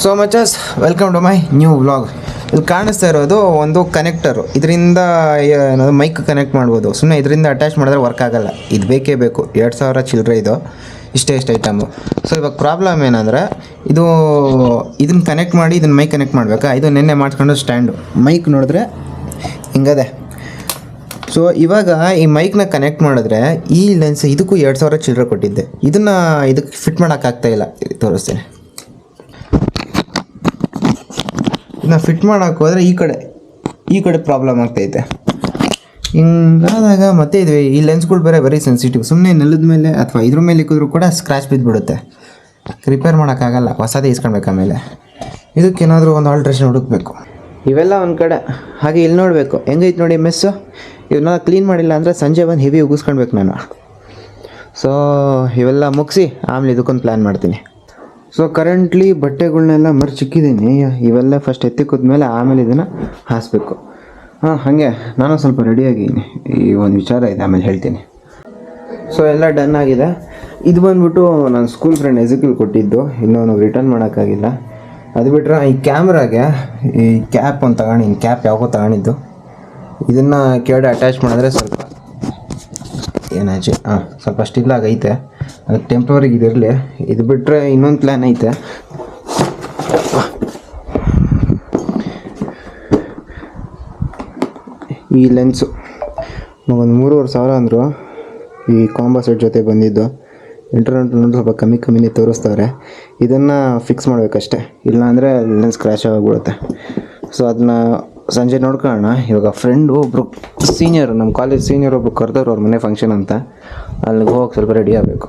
So ಮಚಸ್ welcome to my new vlog ಇಲ್ಲಿ ಕಾಣಿಸ್ತಾ ಇರೋದು ಒಂದು ಕನೆಕ್ಟರು ಇದರಿಂದ ಮೈಕ್ ಕನೆಕ್ಟ್ ಮಾಡ್ಬೋದು. ಸುಮ್ಮನೆ ಇದರಿಂದ ಅಟ್ಯಾಚ್ ಮಾಡಿದ್ರೆ ವರ್ಕ್ ಆಗೋಲ್ಲ. ಇದು ಬೇಕೇ ಬೇಕು. ಎರಡು ಸಾವಿರ ಚಿಲ್ಲರೆ ಇದು. ಇಷ್ಟೇ, ಇಷ್ಟು ಐಟಮು ಸೊ ಇವಾಗ ಪ್ರಾಬ್ಲಮ್ ಏನಂದರೆ, ಇದು ಇದನ್ನು ಕನೆಕ್ಟ್ ಮಾಡಿ ಇದನ್ನು ಮೈಕ್ ಕನೆಕ್ಟ್ ಮಾಡಬೇಕಾ? ಇದು ನಿನ್ನೆ ಮಾಡ್ಕೊಂಡು ಸ್ಟ್ಯಾಂಡು ಮೈಕ್ ನೋಡಿದ್ರೆ ಹಿಂಗದೆ. ಸೊ ಇವಾಗ ಈ ಮೈಕ್ನ ಕನೆಕ್ಟ್ ಮಾಡಿದ್ರೆ ಈ ಲೆನ್ಸ್ ಇದಕ್ಕೂ ಎರಡು ಸಾವಿರ ಚಿಲ್ಲರೆ ಕೊಟ್ಟಿದ್ದೆ. ಇದನ್ನು ಇದಕ್ಕೆ ಫಿಟ್ ಮಾಡೋಕ್ಕಾಗ್ತಾಯಿಲ್ಲ ತೋರಿಸ್ತೇನೆ. ಇದನ್ನ ಫಿಟ್ ಮಾಡೋಕೆ ಹೋದರೆ ಈ ಕಡೆ ಈ ಕಡೆ ಪ್ರಾಬ್ಲಮ್ ಆಗ್ತೈತೆ. ಹಿಂಗಾದಾಗ ಮತ್ತೆ ಇದು ಈ ಲೆನ್ಸ್ಗಳು ಬೇರೆ ವೆರಿ ಸೆನ್ಸಿಟಿವ್ ಸುಮ್ಮನೆ ನೆಲದ ಮೇಲೆ ಅಥವಾ ಇದ್ರ ಮೇಲೆ ಇಕ್ಕಿದ್ರು ಕೂಡ ಸ್ಕ್ರ್ಯಾಚ್ ಬಿದ್ದುಬಿಡುತ್ತೆ ರಿಪೇರ್ ಮಾಡೋಕ್ಕಾಗಲ್ಲ ಹೊಸದೇ ಇಸ್ಕೊಳ್ಬೇಕು ಆಮೇಲೆ. ಇದಕ್ಕೇನಾದರೂ ಒಂದು ಆಲ್ಟ್ರೇಷನ್ ಹುಡುಕ್ಬೇಕು. ಇವೆಲ್ಲ ಒಂದು ಕಡೆ. ಹಾಗೆ ಇಲ್ಲಿ ನೋಡಬೇಕು. ಹೆಂಗೈತೆ ನೋಡಿ ಮೆಸ್ಸು ಇವನ್ನ ಕ್ಲೀನ್ ಮಾಡಿಲ್ಲ ಅಂದರೆ ಸಂಜೆ ಬಂದು ಹೆವಿ ಉಗಿಸ್ಕೊಳ್ಬೇಕು ನಾನು. ಸೊ ಇವೆಲ್ಲ ಮುಗಿಸಿ ಆಮೇಲೆ ಇದಕ್ಕೊಂದು ಪ್ಲ್ಯಾನ್ ಮಾಡ್ತೀನಿ. ಸೊ ಕರೆಂಟ್ಲಿ ಬಟ್ಟೆಗಳನ್ನೆಲ್ಲ ಮರ್ಚಿಕ್ಕಿದ್ದೀನಿ ಇವೆಲ್ಲ ಫಸ್ಟ್ ಎತ್ತಿ ಕೂದ್ಮೇಲೆ ಆಮೇಲೆ ಇದನ್ನು ಹಾಸಬೇಕು. ಹಾಂ, ಹಾಗೆ. ನಾನು ಸ್ವಲ್ಪ ರೆಡಿಯಾಗಿದ್ದೀನಿ ಈ ಒಂದು ವಿಚಾರ ಇದೆ, ಆಮೇಲೆ ಹೇಳ್ತೀನಿ. ಸೊ ಎಲ್ಲ ಡನ್ ಆಗಿದೆ. ಇದು ಬಂದ್ಬಿಟ್ಟು ನನ್ನ ಸ್ಕೂಲ್ ಫ್ರೆಂಡ್ ಎಜುಕಲ್ ಕೊಟ್ಟಿದ್ದು. ಇನ್ನೂ ರಿಟರ್ನ್ ಮಾಡೋಕ್ಕಾಗಿಲ್ಲ. ಅದು ಬಿಟ್ಟರೆ ಈ ಕ್ಯಾಮ್ರಾಗೆ ಈ ಕ್ಯಾಪ್ ಒಂದು ತಗೊಂಡಿನಿ. ಕ್ಯಾಪ್ ಯಾವಾಗೋ ತಗೊಂಡಿದ್ದು. ಇದನ್ನು ಕೇಳಿ ಅಟ್ಯಾಚ್ ಮಾಡಿದ್ರೆ ಸ್ವಲ್ಪ ಏನಾಚೆ ಹಾಂ, ಸ್ವಲ್ಪ ಸ್ಟಿಲ್ ಆಗೈತೆ. ಅದಕ್ಕೆ ಟೆಂಪ್ರವರಿಗೆ ಇದಿರಲಿ ಇದು ಬಿಟ್ಟರೆ ಇನ್ನೊಂದು ಪ್ಲ್ಯಾನ್ ಐತೆ. ಈ ಲೆನ್ಸು ಒಂದು ಮೂರುವರೆ ಸಾವಿರ ಅಂದರು. ಈ ಕಾಂಬೋ ಸೆಟ್ ಜೊತೆ ಬಂದಿದ್ದು. ಇಂಟರ್ನೆಟ್ ನೋಡಿ ಸ್ವಲ್ಪ ಕಮ್ಮಿ ಕಮ್ಮಿನೇ ತೋರಿಸ್ತಾರೆ. ಇದನ್ನು ಫಿಕ್ಸ್ ಮಾಡಬೇಕಷ್ಟೆ. ಇಲ್ಲಾಂದರೆ ಲೆನ್ಸ್ ಕ್ರ್ಯಾಶ್ ಆಗಿಬಿಡುತ್ತೆ ಸೊ ಅದನ್ನ ಸಂಜೆ ನೋಡ್ಕೊಳ್ಳೋಣ. ಇವಾಗ ಫ್ರೆಂಡು ಒಬ್ಬರು ಸೀನಿಯರ್ ನಮ್ಮ ಕಾಲೇಜ್ ಸೀನಿಯರ್ ಒಬ್ರು ಕರೆದವ್ರು ಅವ್ರ ಮನೆ ಫಂಕ್ಷನ್ ಅಂತ. ಅಲ್ಲಿಗೆ ಹೋಗಿ ಸ್ವಲ್ಪ ರೆಡಿ ಆಗಬೇಕು.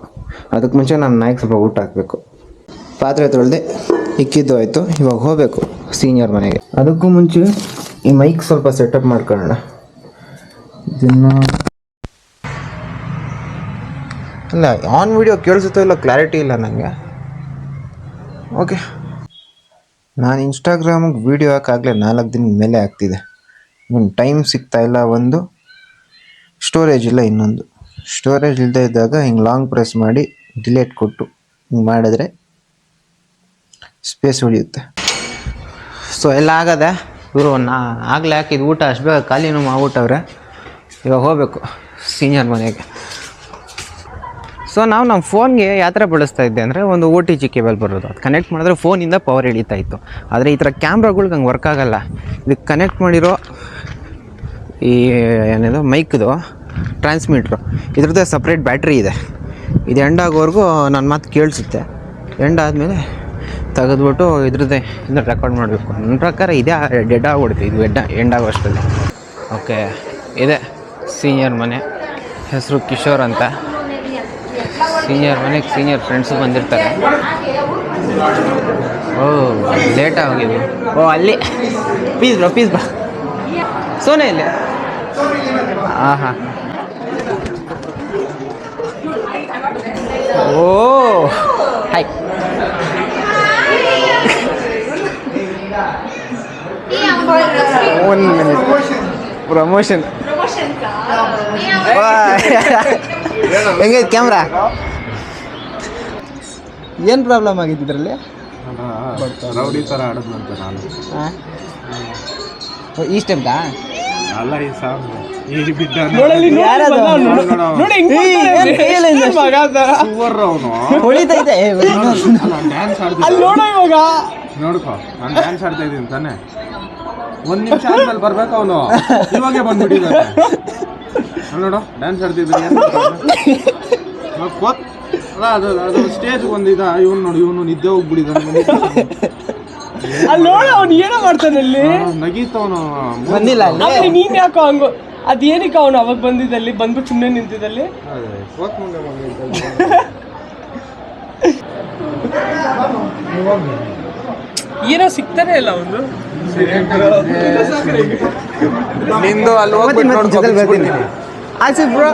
ಅದಕ್ಕೆ ಮುಂಚೆ ನಾನು ನಾಯಿಗೆ ಸ್ವಲ್ಪ ಊಟ ಹಾಕಬೇಕು. ಪಾತ್ರೆ ತೊಳೆದೆ ಇಕ್ಕಿದ್ದು ಆಯಿತು. ಇವಾಗ ಹೋಗಬೇಕು ಸೀನಿಯರ್ ಮನೆಗೆ. ಅದಕ್ಕೂ ಮುಂಚೆ ಈ ಮೈಕ್ ಸ್ವಲ್ಪ ಸೆಟಪ್ ಮಾಡ್ಕೊಳ್ಳೋಣ. ಇದನ್ನು ಅಲ್ಲ ಆನ್ ವಿಡಿಯೋ ಕೇಳಿಸುತ್ತೋ ಇಲ್ಲ ಕ್ಲಾರಿಟಿ ಇಲ್ಲ ನನಗೆ ಓಕೆ ನಾನು ಇನ್ಸ್ಟಾಗ್ರಾಮಿಗೆ ವೀಡಿಯೋ ಹಾಕಾಗಲೇ ನಾಲ್ಕು ದಿನದ ಮೇಲೆ ಆಗ್ತಿದೆ. ಇನ್ನು ಟೈಮ್ ಸಿಗ್ತಾ ಇಲ್ಲ ಒಂದು ಸ್ಟೋರೇಜ್ ಇಲ್ಲ ಇನ್ನೊಂದು. ಸ್ಟೋರೇಜ್ ಇಲ್ಲದೆ ಇದ್ದಾಗ ಹಿಂಗೆ ಲಾಂಗ್ ಪ್ರೆಸ್ ಮಾಡಿ ಡಿಲೇಟ್ ಕೊಟ್ಟು ಹಿಂಗೆ ಮಾಡಿದ್ರೆ ಸ್ಪೇಸ್ ಉಳಿಯುತ್ತೆ. ಸೊ ಎಲ್ಲ ಆಗದೆ? ಇವರು ನಾ ಆಗಲೇ ಹಾಕಿದ ಊಟ ಅಷ್ಟು ಬೇಗ ಖಾಲಿನೂ ಮಾಡ್ಬಿಟ್ಟವ್ರೆ. ಇವಾಗ ಹೋಗಬೇಕು ಸೀನಿಯರ್ ಮನೆಗೆ. ಸೊ ನಾವು ನಮ್ಮ ಫೋನ್ಗೆ ಯಾವ ಥರ ಬಳಸ್ತಾ ಇದ್ದೆ ಅಂದರೆ ಒಂದು ಓ ಟಿ ಜಿ ಕೇಬಲ್ ಬರೋದು. ಅದು ಕನೆಕ್ಟ್ ಮಾಡಿದ್ರೆ ಫೋನಿಂದ ಪವರ್ ಎಳೀತಾ ಇತ್ತು. ಆದರೆ ಈ ಥರ ಕ್ಯಾಮ್ರಾಗಳ್ಗೆ ಹಂಗೆ ವರ್ಕ್ ಆಗೋಲ್ಲ. ಇದಕ್ಕೆ ಕನೆಕ್ಟ್ ಮಾಡಿರೋ ಈ, ಏನಿದೆ ಮೈಕ್ದು ಟ್ರಾನ್ಸ್ಮಿಟ್ರು ಇದ್ರದ್ದೇ ಸಪ್ರೇಟ್ ಬ್ಯಾಟ್ರಿ ಇದೆ. ಇದು ಎಂಡ್ ಆಗೋವರೆಗೂ ನನ್ನ ಮಾತು ಕೇಳಿಸುತ್ತೆ. ಎಂಡ್ ಆದಮೇಲೆ ತೆಗೆದ್ಬಿಟ್ಟು ಇದ್ರದ್ದೇ ಇದನ್ನ ರೆಕಾರ್ಡ್ ಮಾಡಬೇಕು. ನನ್ನ ಪ್ರಕಾರ ಇದೇ ಡೆಡ್ ಆಗ್ಬಿಡುತ್ತೆ. ಇದು ಎಡ್ಡ ಎಂಡ್ ಆಗೋಷ್ಟರಲ್ಲಿ ಓಕೆ ಇದೆ. ಸೀನಿಯರ್ ಮನೆ. ಹೆಸರು ಕಿಶೋರ್ ಅಂತ. ಸೀನಿಯರ್ ಮನೆಗೆ ಸೀನಿಯರ್ ಫ್ರೆಂಡ್ಸು ಬಂದಿರ್ತಾರೆ ಓ ಲೇಟ್ ಆಗಿದೆ ಓ ಅಲ್ಲಿ ಪೀಸ್ ಬ್ರೋ ಪೀಸ್ ಬ್ರೋ ಸೋನೆ ಇಲ್ಲಿ ಹಾಂ ಹಾಂ ಓ ಹಾಯ್ ಒನ್ ಮಿನಿಟ್ ಪ್ರಮೋಷನ್ ಹೆಂಗೈತೆ ಕ್ಯಾಮ್ರಾ ಏನು ಪ್ರಾಬ್ಲಮ್ ಆಗಿತ್ತು ಇದರಲ್ಲಿ? ರೌಡಿ ಥರ ಆಡಿದ್ನಂತೆ ನಾನು. ಈ ಸ್ಟೆಪ್ಗಾ ಅಲ್ಲ ಈ ಸಾಂಗ್ ಈಗ ಬಿದ್ದ ಸುವರ್ ಅವನು ಹೊಳಿತೈತೆ ನಾನು ಡ್ಯಾನ್ಸ್ ನೋಡ್ಕೊ ನಾನು ಡ್ಯಾನ್ಸ್ ಆಡ್ತಾ ಇದ್ದೀನಿ ತಾನೆ. ಒಂದ್ ನಿಮಿಷ ಆದ್ಮೇಲೆ ಬರ್ಬೇಕು ಅವನು. ಇವಾಗೆ ಬಂದ್ಬಿಟ್ಟಿದ್ದಾನೆ. ಅಲ್ಲ್ ನೋಡು ಡ್ಯಾನ್ಸ್ ಆಡ್ತಿದ್ದೀನಿ ಅಲ್ಲ ಅದು ಅದು ಸ್ಟೇಜ್ ಒಂದಿದ ಇವನು ನೋಡಿ ಇವನು ನಿದ್ದೆ ಹೋಗ್ಬಿಡಿದಾನೆ ಅಲ್ಲಿ ನೋಡು ಅವ್ನು ಏನೋ ಮಾಡ್ತಾನೆ ಅಲ್ಲಿ? ನಗೀತವನು ಬಂದಿಲ್ಲ ಆಮೇಲೆ ನೀನ್ ಯಾಕೋ ಹಂಗು ಅದೇನಕ್ಕೆ ಅವನು ಅವಾಗ ಬಂದಿದ್ದಲ್ಲಿ ಬಂದ್ಬಿಟ್ಟು ಸುಮ್ಮನೆ ನಿಂತಿದ್ದಲ್ಲಿ? ಏನೋ ಸಿಗ್ತಾನೆ ಇಲ್ಲ ಅವನು. ನಿಂದು ಅಲ್ಲಿ ಹೋಗ್ಬಿಟ್ಟು ನೋಡ್ಕೊಂಡು ಬರ್ತೀನಿ. ಆಚೆ bro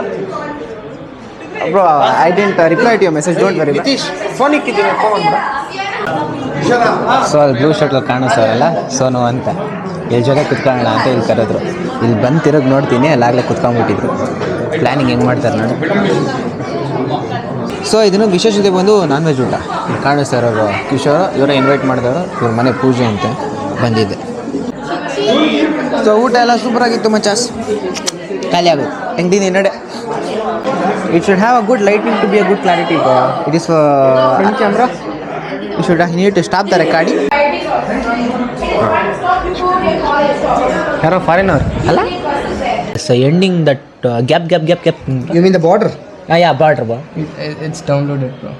bro I didn't reply to your message don't worry Nitish phone ಇಕ್ಕಿದ್ದೀನಿ phone so ಅಲ್ಲಿ ಬ್ಲೂ ಶರ್ಟ್ಲು ಕಾಣಿಸೋರಲ್ಲ? ಸೋನು ಅಂತ. ಇಲ್ಲಿ ಜೊತೆ ಕುತ್ಕೊಳ್ಳೋಣ ಅಂತ ಇಲ್ಲಿ ಕರೆದ್ರು. ಇಲ್ಲಿ ಬಂದು ತಿರುಗಿ ನೋಡ್ತೀನಿ ಅಲ್ಲಾಗಲೇ ಕುತ್ಕೊಂಡ್ಬಿಟ್ಟಿದ್ರು. ಪ್ಲ್ಯಾನಿಂಗ್ ಹೆಂಗೆ ಮಾಡ್ತಾರೆ ನೋಡಿ. ಸೊ ಇದನ್ನು ವಿಶೇಷತೆ ಬಂದು ನಾನ್ ವೆಜ್ ಊಟ ಕಾಣಿಸ್ತಾ ಇರೋರು ಕಿಶೋರ್ ಇವರ ಇನ್ವೈಟ್ ಮಾಡಿದವರು ಇವ್ರ ಮನೆ ಪೂಜೆ ಅಂತ ಬಂದಿದ್ದೆ ಸೊ ಊಟ ಎಲ್ಲ ಸೂಪರ್ ಆಗಿತ್ತು ಮಚಾಸ್. ಖಾಲಿ ಆಗುತ್ತೆ ಹೆಂಗ್ದಿನಿ ನಡೆ it should have a good lighting to be a good clarity it is camera you should need to stop the recording ಯಾರೋ ಫಾರಿನರ್ ಅಲ್ಲ so ending that gap gap gap gap You mean the border? Yeah border ಬಾ It's downloaded, bro.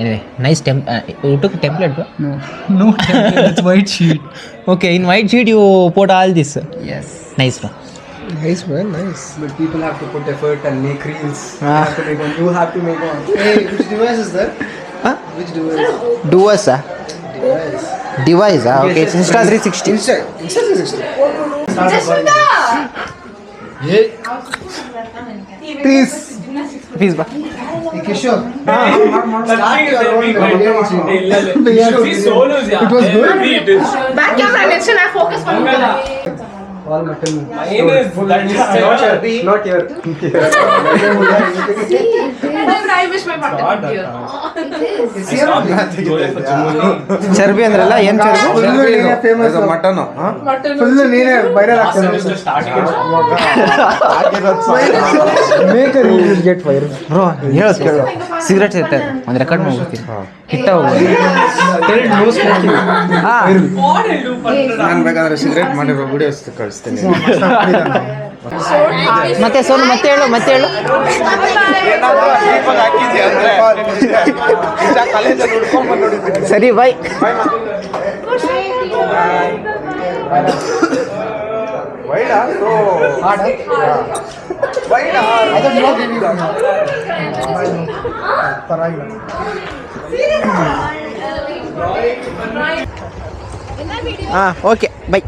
Anyway, nice temp. Uh, you took a template, bro. No, no template. it's white sheet. Okay, in white sheet you put all this. Yes. Nice, bro. Nice, man. Nice. But people have to put effort and make reels. Ah. have to make one. You have to make one. Hey, which device is that? Huh? Which device? Duos, ah. Device. Device, ah. Okay, it's Insta 360. Insta. Insta 360. Please. Please, bro. Hey, Kishore. Start your own biryani channel. It was good. Back camera, next time I focus on you all mutton. Mine is not, not. Not your. ಚರ್ಬಿ ಅಂದ್ರಲ್ಲ ಏನ್ ಚರ್ಬಿ mutton Full ನೀನೇ viral ಆಗ್ತದೆ. get viral. Bro ಹೇಳೋದು ಕೇಳು. Cigarette ಇರ್ತಾರೆ ಒಂದು ರೆಕಾರ್ಡ್ ಮಾಡ್ಬಿಡ್ತೀನಿ. ಕಿತ್ತ ಹೋಗ್ಬೋದು ಹಾಂ. ನಾನು ಬೇಕಾದ್ರೆ ಸಿಗರೇಟ್ ಮಾಡಿರೋ ವಿಡಿಯೋಸ್ ಕಳಿಸ್ತೀನಿ. ಮತ್ತೆ ಸೋನು ಮತ್ತೆ ಹೇಳು ಮತ್ತೆ ಹೇಳು. ಸರಿ ಬಾಯ್ ಹಾಂ ಓಕೆ ಬೈ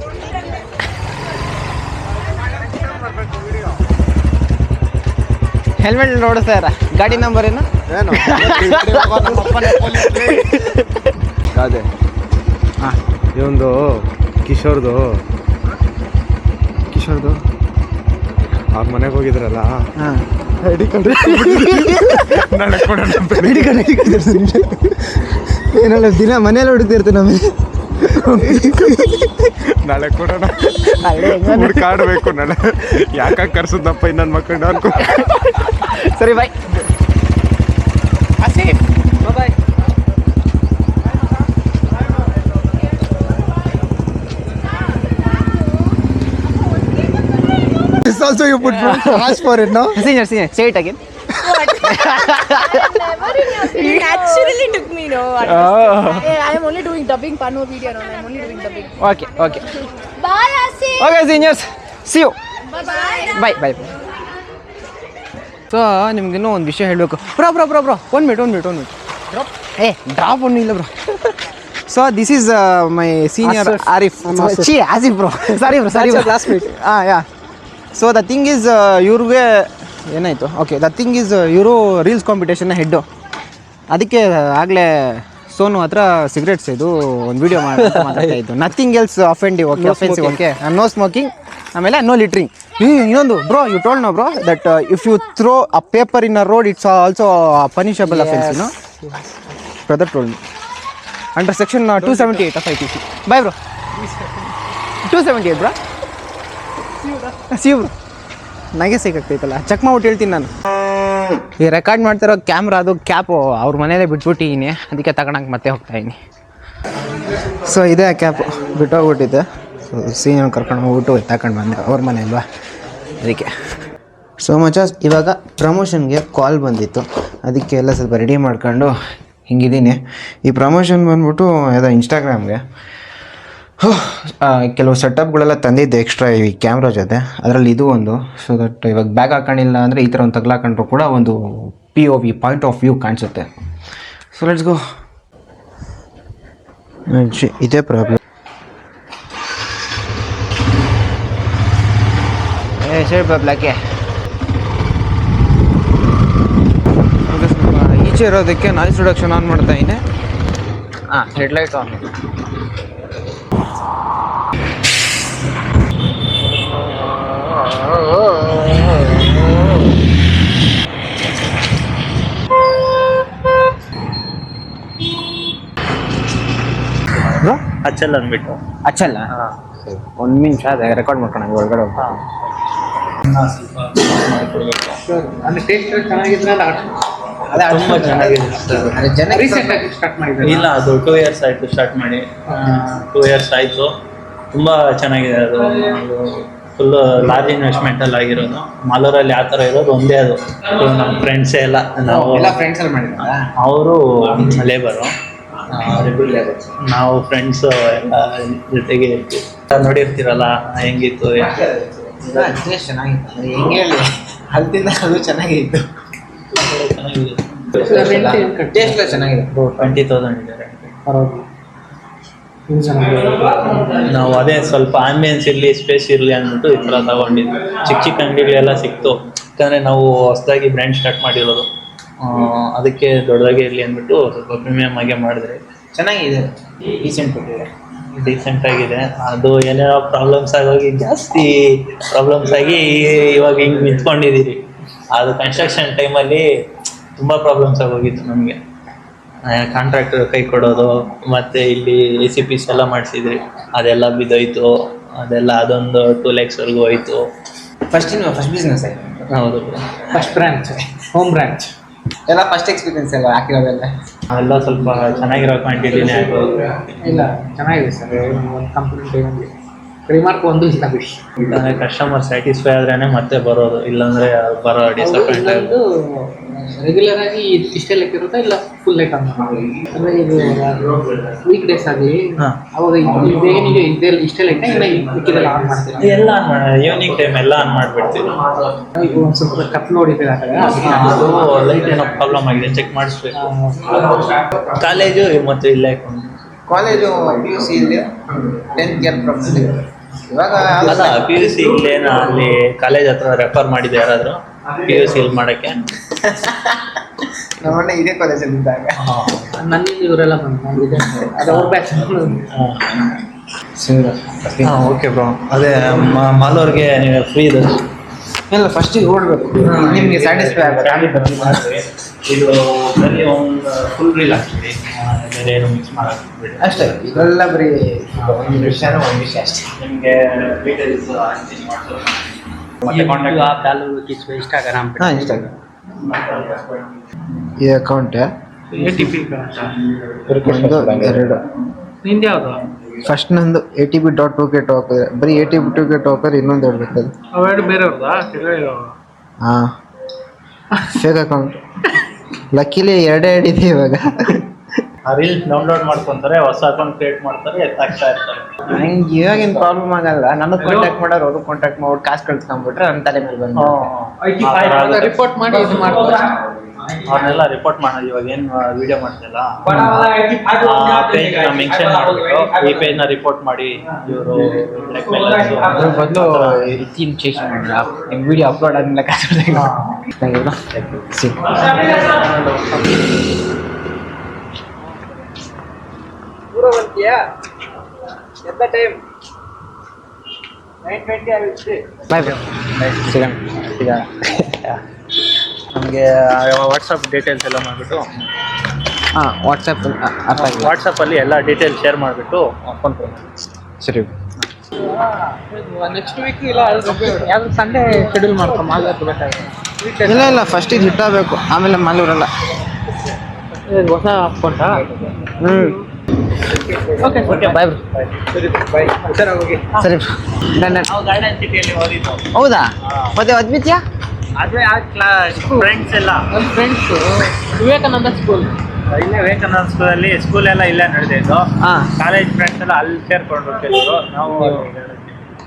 ಹೆಲ್ಮೆಟ್ ನೋಡಿಸ್ತಾ ಇರ ಗಾಡಿ ನಂಬರ್ ಏನು? ಏನು? ಅದೇ. ಹಾಂ. ಇವೊಂದು ಕಿಶೋರ್ದು. ಕಿಶೋರ್ದು? ಅವ್ರ ಮನೆಗೆ ಹೋಗಿದ್ರಲ್ಲ? ಹಾಂ. ಏನಲ್ಲ ದಿನ ಮನೇಲಿ ಹೊಡಿತಿರ್ತೀನಿ ನಮಗೆ ನಾಳೆ ಕೊಡೋಣ ಹುಡ್ಕಾಡ್ಬೇಕು ನಾಳೆ ಯಾಕ ಕರ್ಸದಪ್ಪ ಇನ್ನೊಂದು ಮಕ್ಕಳು ಅನ್ಕೊ ಸರಿ bye bye This also you put ask for it, no? Senior senior say it again Never in your You naturally took me, no. I, I am only doing dubbing, Pano video, no. I am only doing dubbing. Okay okay Bye, Asi. Okay seniors see you Bye. Bye bye so ನಿಮ್ಗಿನ್ನೂ ಒಂದು ವಿಷಯ ಹೇಳಬೇಕು bro bro bro bro one minute one minute one minute ಏ drop ಒಂದು ಇಲ್ಲ bro so this is my senior Asif. Arif I'm Asif. Chi Asif bro sorry bro sorry That's your classmate. ಹಾಂ yeah so the thing is ಇವ್ರಿಗೆ ಏನಾಯಿತು? Okay the thing is ಇವರು reels ಕಾಂಪಿಟೇಷನ್ನ head ಅದಕ್ಕೆ ಆಗಲೇ ಸೋನು ಹತ್ರ ಸಿಗರೇಟ್ಸ್ ಇದು ಒಂದು ವಿಡಿಯೋ ಮಾತಾಡ್ತಾ ಇದ್ದು. Nothing else offensive okay offensive. Okay no smoking ಆಮೇಲೆ ನೋ ಲಿಟ್ರಿಂಗ್ ಇನ್ನೊಂದು bro you told no bro that if you throw a paper in a road it's also punishable offence no brother told under section two seventy eight of I T C bye bro two seventy eight bro see bro ನನಗೆ ಸಿಕ್ಕಾಗ್ತೈತಲ್ಲ check ಮಾಡ್ಬಿಟ್ಟು ಹೇಳ್ತೀನಿ ನಾನು. ಈ record ಮಾಡ್ತಿರೋ camera ಅದು cap ಅವ್ರ ಮನೇಲೇ ಬಿಟ್ಬಿಟ್ಟಿದ್ದೀನಿ ಅದಕ್ಕೆ ತಗೊಳಕ್ಕೆ ಮತ್ತೆ ಹೋಗ್ತಾ ಇದ್ದೀನಿ. ಸೊ ಇದೇ ಕ್ಯಾಪು ಬಿಟ್ಟೋಗ್ಬಿಟ್ಟಿದ್ದೆ ಸೊ ಸೀನಿಯರ್ ಕರ್ಕೊಂಡು ಹೋಗ್ಬಿಟ್ಟು ತಗೊಂಡು ಬಂದೆ. ಅವ್ರ ಮನೆ ಅಲ್ವಾ? ಅದಕ್ಕೆ. ಸೊ ಮಚ ಇವಾಗ ಪ್ರಮೋಷನ್ಗೆ ಕಾಲ್ ಬಂದಿತ್ತು. ಅದಕ್ಕೆ ಎಲ್ಲ ಸ್ವಲ್ಪ ರೆಡಿ ಮಾಡ್ಕೊಂಡು ಹಿಂಗಿದ್ದೀನಿ. ಈ ಪ್ರಮೋಷನ್ ಬಂದ್ಬಿಟ್ಟು ಯಾವುದೋ ಇನ್ಸ್ಟಾಗ್ರಾಮ್ಗೆ ಕೆಲವು ಸೆಟಪ್ಗಳೆಲ್ಲ ತಂದಿದ್ದೆ ಎಕ್ಸ್ಟ್ರಾ ಈ ಕ್ಯಾಮ್ರಾ ಜೊತೆ. ಅದರಲ್ಲಿ ಇದು ಒಂದು. ಸೊ ದಟ್ ಇವಾಗ ಬ್ಯಾಗ್ ಹಾಕೊಂಡಿಲ್ಲ ಅಂದರೆ ಈ ಥರ ಒಂದು ತಗ್ಲಾಕೊಂಡ್ರು ಕೂಡ ಒಂದು P O V point of view ಕಾಣಿಸುತ್ತೆ. ಸೊ ಲೆಟ್ಸ್ ಗೋ ಇದೇ ಪ್ರಾಬ್ಲಮ್ ಸರಿ ಈಚೆ ಇರೋದಕ್ಕೆ ನಾಯ್ಸ್ ರಿಡಕ್ಷನ್ ಆನ್ ಮಾಡ್ತಾ ಇದ್ದೀನಿ ಹಾಂ ಹೆಡ್ಲೈಟ್ ಆನ್ ಬ್ರೋ ಅಚ್ಚಲ್ ಅಂದ್ಬಿಟ್ಟು ಅಚಲ್ ಒಂದ್ ನಿಮಿಷ ಅದೇ ರೆಕಾರ್ಡ್ ಮಾಡ್ಕೊಂಡು ಒಳಗಡೆ ಹೋಗ್ಬೇಕು. ಅಂದ್ರೆ ಟೇಸ್ಟ್ ಚೆನ್ನಾಗಿದ್ರೆ ತುಂಬಾ ಚೆನ್ನಾಗಿದೆ. ಅದೇ ಜನ ರೀಸೆಂಟ್ ಆಗಿ ಸ್ಟಾರ್ಟ್ ಮಾಡಿದ್ದಾರೆ ಇಲ್ಲ ಅದು ಟೂ ಇಯರ್ಸ್ ಆಯ್ತು ಸ್ಟಾರ್ಟ್ ಮಾಡಿ. ಟೂ ಇಯರ್ಸ್ ಆಯ್ತು. ತುಂಬಾ ಚೆನ್ನಾಗಿದೆ ಅದು. ಫುಲ್ ಲಾರ್ಜ್ ಇನ್ವೆಸ್ಟ್ಮೆಂಟ್ ಅಲ್ಲಿ ಆಗಿರೋದು. ಮಾಲೂರಲ್ಲಿ ಆ ಥರ ಇರೋದು ಒಂದೇ ಅದು. ನಮ್ಮ ಫ್ರೆಂಡ್ಸೇ ಎಲ್ಲ ನಾವು ಎಲ್ಲ ಫ್ರೆಂಡ್ಸ್ ಅಲ್ಲಿ ಮಾಡಿದ್ರಾ? ಅವರು ಲೇಬರು ನಾವು ಫ್ರೆಂಡ್ಸ್ ಎಲ್ಲ ಜೊತೆಗೆ ಇರ್ತೀವಿ. ನೋಡಿರ್ತೀರಲ್ಲ ಹೆಂಗಿತ್ತು ಚೆನ್ನಾಗಿತ್ತು. ಅದು ಹೆಂಗೆ ಹೇಳಿ ಅಲ್ತಿಂದ ಅದು ಚೆನ್ನಾಗಿತ್ತು. ಟೇಸ್ಟ್ ಚೆನ್ನಾಗಿದೆ ಟ್ವೆಂಟಿ ತೌಸಂಡ್ ಇದೆ. ನಾವು ಅದೇ ಸ್ವಲ್ಪ ಆಂಬಿಯನ್ಸ್ ಇರಲಿ ಸ್ಪೇಸ್ ಇರಲಿ ಅಂದ್ಬಿಟ್ಟು ಈ ಥರ ತಗೊಂಡಿದ್ವಿ ಚಿಕ್ಕ ಚಿಕ್ಕ ಅಂಗಡಿಗಳೆಲ್ಲ ಸಿಕ್ತು. ಯಾಕಂದರೆ ನಾವು ಹೊಸದಾಗಿ ಬ್ರ್ಯಾಂಡ್ ಸ್ಟಾರ್ಟ್ ಮಾಡಿರೋದು. ಅದಕ್ಕೆ ದೊಡ್ಡದಾಗಿ ಇರಲಿ ಅಂದ್ಬಿಟ್ಟು ಸ್ವಲ್ಪ ಪ್ರೀಮಿಯಮ್ ಆಗಿ ಮಾಡಿದ್ರಿ ಚೆನ್ನಾಗಿದೆ. ಡೀಸೆಂಟ್ ಕೊಟ್ಟಿದೆ ಡೀಸೆಂಟ್ ಆಗಿದೆ. ಅದು ಏನೇನೋ ಪ್ರಾಬ್ಲಮ್ಸ್ ಆಗೋಗಿ ಜಾಸ್ತಿ ಪ್ರಾಬ್ಲಮ್ಸ್ ಆಗಿ ಇವಾಗ ಹಿಂಗೆ ನಿಂತ್ಕೊಂಡಿದ್ದೀರಿ. ಅದು ಕನ್ಸ್ಟ್ರಕ್ಷನ್ ಟೈಮಲ್ಲಿ ತುಂಬ ಪ್ರಾಬ್ಲಮ್ಸ್ ಆಗೋಗಿತ್ತು ನಮಗೆ. ಕಾಂಟ್ರಾಕ್ಟರ್ ಕೈ ಕೊಡೋದು ಮತ್ತು ಇಲ್ಲಿ ಎ ಸಿ ಪಿಸ್ ಎಲ್ಲ ಮಾಡಿಸಿದ್ರಿ ಅದೆಲ್ಲ ಬಿದ್ದೋಯ್ತು. ಅದೆಲ್ಲ ಅದೊಂದು ಟೂ ಲ್ಯಾಕ್ಸ್ವರೆಗೂ ಹೋಯ್ತು. ಫಸ್ಟ್ ಫಸ್ಟ್ ಬಿಸ್ನೆಸ್ ಆಯಿತು. ಹೌದು. ಫಸ್ಟ್ ಬ್ರ್ಯಾಂಚ್ ಹೋಮ್ ಬ್ರಾಂಚ್ ಎಲ್ಲ ಫಸ್ಟ್ ಎಕ್ಸ್ಪೀರಿಯನ್ಸ್ ಎಲ್ಲ ಹಾಕಿರೋದೆಲ್ಲ? ಎಲ್ಲ ಸ್ವಲ್ಪ ಚೆನ್ನಾಗಿರೋ ಕ್ವಾಂಟಿಟಿನೇ ಹಾಕೋದು ಇಲ್ಲ ಚೆನ್ನಾಗಿದೆ ಸರ್ ಒಂದು ಕಂಪ್ನಿ ರಿಮಾರ್ಕ್ ಒಂದು ಇಲ್ಲ ಬಿಡಿ. ಯಾಕಂದರೆ ಕಸ್ಟಮರ್ ಸ್ಯಾಟಿಸ್ಫೈ ಆದ್ರೇನೆ ಮತ್ತೆ ಬರೋದು ಇಲ್ಲಾಂದ್ರೆ ಬರೋ ಡಿಸಪಾಯಿಂಟ್ ಆಗೋದು ರೆಗ್ಯುಲರ್ ಆಗಿ ಇಷ್ಟೇ ಲೆಕ್ಕ ಇರುತ್ತಾ ಇಲ್ಲ ಫುಲ್ ಲೆಕ್ಕ ಅಂದ್ರೆ ಇದು ವೀಕ್ ಡೇಸ್ ಆಗಲಿ. ಅವಾಗ ಇದೇ ಇಷ್ಟೇ ಲೆಕ್ಕ ಇಲ್ಲ ಮಿಕ್ಕಿದೆಲ್ಲ ಆನ್ ಮಾಡ್ತೀರಾ ಎಲ್ಲ ಆನ್ ಮಾಡ ಈವ್ನಿಂಗ್ ಟೈಮ್ ಎಲ್ಲ ಆನ್ ಮಾಡಿಬಿಡ್ತೀವಿ. ಈಗ ಒಂದು ಸ್ವಲ್ಪ ಕಪ್ ನೋಡಿದ್ರೆ ಅದು ಲೈಟ್ ಏನೋ ಪ್ರಾಬ್ಲಮ್ ಆಗಿದೆ ಚೆಕ್ ಮಾಡಿಸ್ಬೇಕು. ಕಾಲೇಜು ಮತ್ತೆ ಇಲ್ಲ ಕಾಲೇಜು ಪಿ ಯು ಸಿ ಇಲ್ಲಿ ಟೆಂತ್ ಇಯರ್ ಇವಾಗ ಅಲ್ಲ ಪಿ ಯು ಸಿ ಇಲ್ಲೇನ ಅಲ್ಲಿ ಕಾಲೇಜ್ ಹತ್ರ ರೆಫರ್ ಮಾಡಿದ್ದೆ ಯಾರಾದರೂ? ಪಿ ಯು ಸಿ ಇಲ್ಲಿ ಮಾಡಕ್ಕೆ? ನಮ್ಮಣ್ಣ ಇದೇ ಕಾಲೇಜಲ್ಲಿ ಇದ್ದಾಗ. ನನ್ನಿಂದ ಇವರೆಲ್ಲ ಬಂದಿದೆ ಅದು ಅವ್ರ ಬ್ಯಾಚ್ ಹಾಂ. ಓಕೆ ಬ್ರೋ ಅದೇ ಮಾಲೂರ್ಗೆ ನೀವು ಫ್ರೀ ಇದೆ ಇಲ್ಲ ಫಸ್ಟಿಗೆ ಓಡಬೇಕು. ನಿಮಗೆ ಸ್ಯಾಟಿಸ್ಫೈ ಆಗುತ್ತೆ? ಇದು ಬರೀ ಒಂದು ಫುಲ್ ರೀಲ್ ಆಗ್ತದೆ. ಬೇರೆ ಏನು ಮಿಕ್ಸ್ ಮಾಡಕ್ಕೆ ಅಷ್ಟೇ ಇದೆಲ್ಲ ಬರೀ ಒಂದು ವಿಷಯ ಒಂದು ವಿಷಯ ಅಷ್ಟೇ. ನಿಮಗೆ ಡೀಟೇಲ್ಸ್ ಮತ್ತೆ ಕಾಂಟ್ಯಾಕ್ಟ್ ಇನ್ಸ್ಟಾಗ್ರಾಮ್ ಹಾಂ ಇಷ್ಟ ಈ ಅಕೌಂಟ್ ಎ ಟಿ ಪಿ ಒಂದು ಎರಡು. ನಿಂದು ಯಾವುದು? ಫಸ್ಟ್ ನಂದು A T B dot two K talk ಬರೀ A T B two K talker ಇನ್ನೊಂದು ಹೇಳ್ಬೇಕು ಅದು ಅವೆರಡು ಬೇರೆಯವ್ರದಾ? ಹಾಂ. ಫೇಕ್ ಅಕೌಂಟ್ ಲಕ್ಕಿಲಿ ಎರಡೇ ಎರಡಿದೆ ಇವಾಗ. ಆ ರೀಲ್ಸ್ ಡೌನ್ಲೋಡ್ ಮಾಡ್ಕೊಂತಾರೆ ಹೊಸ ಅಕೌಂಟ್ ಕ್ರಿಯೇಟ್ ಮಾಡ್ತಾರೆ ಎತ್ತಾಗ್ತಾ ಇರ್ತಾರೆ. ನಂಗೆ ಇವಾಗಿನ ಪ್ರಾಬ್ಲಮ್ ಆಗಲ್ಲ. ನನಗೆ ಕಾಂಟ್ಯಾಕ್ಟ್ ಮಾಡೋರು ಅವ್ರಿಗೆ ಕಾಂಟ್ಯಾಕ್ಟ್ ಮಾಡೋರು ಕಾಸು ಕಳ್ಸ್ಕೊಂಡ್ಬಿಟ್ರೆ ನನ್ನ ತಲೆ ಮೇಲೆ ಬಂದು ರಿಪೋರ್ಟ್ ಮಾಡಿ ಇದು ಮಾಡ್ತಾರೆ ಅವ್ರನ್ನೆಲ್ಲ ರಿಪೋರ್ಟ್ ಮಾಡೋದು ಇವಾಗ ಏನು ವಿಡಿಯೋ ಮಾಡ್ತಿಲ್ಲ ಪೇಜ್ ಮೆನ್ಷನ್ ಮಾಡ್ಬಿಟ್ಟು ಈ ಪೇಜ್ನ ರಿಪೋರ್ಟ್ ಮಾಡಿ ಇವರು ಅದ್ರ ಬದಲು ಇತ್ತೀನ್ ಚೇಂಜ್ ಮಾಡಿಲ್ಲ ನಿಮ್ಮ ವಿಡಿಯೋ ಅಪ್ಲೋಡ್ ಆದ್ಮೇಲೆ ಕಾಸು ಸಿಕ್ ಬಾಯ್ ಸಿಗೋಣ ಈಗ ನಮಗೆ ವಾಟ್ಸಪ್ ಡೀಟೇಲ್ಸ್ ಎಲ್ಲ ಮಾಡಿಬಿಟ್ಟು ಹಾಂ ವಾಟ್ಸಪ್ ಅರ್ಥ ವಾಟ್ಸಪ್ಪಲ್ಲಿ ಎಲ್ಲ ಡೀಟೇಲ್ಸ್ ಶೇರ್ ಮಾಡಿಬಿಟ್ಟು ಫೋನ್ ಪೇ ಸರಿ. ನೆಕ್ಸ್ಟ್ ವೀಕ್ ಇಲ್ಲ ಯಾವ್ದು ಸಂಡೇ ಶೆಡ್ಯೂಲ್ ಮಾಡ್ಕೊಂಡು ಮಾಲ್ಗಾತು ಬೇಕಾಗುತ್ತೆ ಇಲ್ಲ ಇಲ್ಲ ಫಸ್ಟ್ ಇದು ಹಿಟ್ಟಾಗಬೇಕು. ಆಮೇಲೆ ಮಾಲೂರಲ್ಲ ಹೊಸ ಅಕೌಂಟಾ ಹ್ಞೂ ಓಕೆ ಓಕೆ ಬಾಯ್ ಸರಿ ಡನ್ ಸರಿ. ನಾವು ಗಾರ್ಡನ್ ಸಿಟಿಯಲ್ಲಿ ಓದಿದ್ದು ಹೌದಾ? ಮತ್ತೆ ಅದ್ವಿತ್ಯಾ? ಅದೇ ಆ ಕ್ಲಾಸ್ ಫ್ರೆಂಡ್ಸ್ ಎಲ್ಲ. ನನ್ನ ಫ್ರೆಂಡ್ಸು ವಿವೇಕಾನಂದ ಸ್ಕೂಲ್ ಇಲ್ಲೇ ವಿವೇಕಾನಂದ ಸ್ಕೂಲಲ್ಲಿ ಸ್ಕೂಲ್ ಎಲ್ಲ ಇಲ್ಲೇ ನಡೆದಿದ್ದು ಹಾಂ. ಕಾಲೇಜ್ ಫ್ರೆಂಡ್ಸ್ ಎಲ್ಲ ಅಲ್ಲಿ ಸೇರ್ಕೊಂಡು ಹೋಗ್ತಿದ್ರು. ನಾವು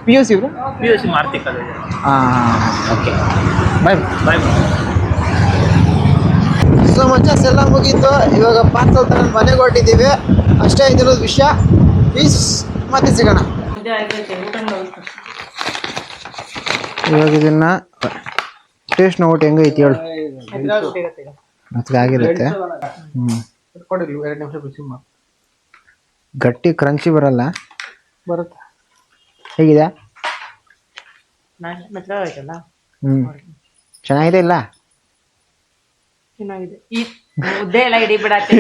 P U C bro P U C ಮಾರ್ತಿ college ಹಾಂ ಓಕೆ ಬಾಯ್ ಬಾಯ್ ಸೊ ಮಚ್ಚಸ್ ಎಲ್ಲ ಮುಗೀತು. ಇವಾಗ ಪಾರ್ಸಲ್ ತರ ಮನೆಗೆ ಹೊರಟಿದ್ದೀವಿ ಅಷ್ಟೇ ಇದಿರೋದು ವಿಷಯ. ಪ್ಲೀಸ್ ಮತ್ತೆ ಸಿಗೋಣ. ಇವಾಗ ಇದನ್ನ ಟೇಸ್ಟ್ ನೋಟ್ ಹೆಂಗೆ ಐತಿ ಹೇಳು ಮತ್ತೆ ಆಗಿರುತ್ತೆ. ಹ್ಞೂ ಗಟ್ಟಿ ಕ್ರಂಚಿ ಬರಲ್ಲ. ಬರುತ್ತೆ. ಹೇಗಿದೆ? ಹ್ಞೂ ಚೆನ್ನಾಗಿದೆ ಇಲ್ಲ? ಚೆನ್ನಾಗಿದೆ. ಮುದ್ದೆ ಎಲ್ಲ ಹಿಡಿಬಿಡತ್ತೆ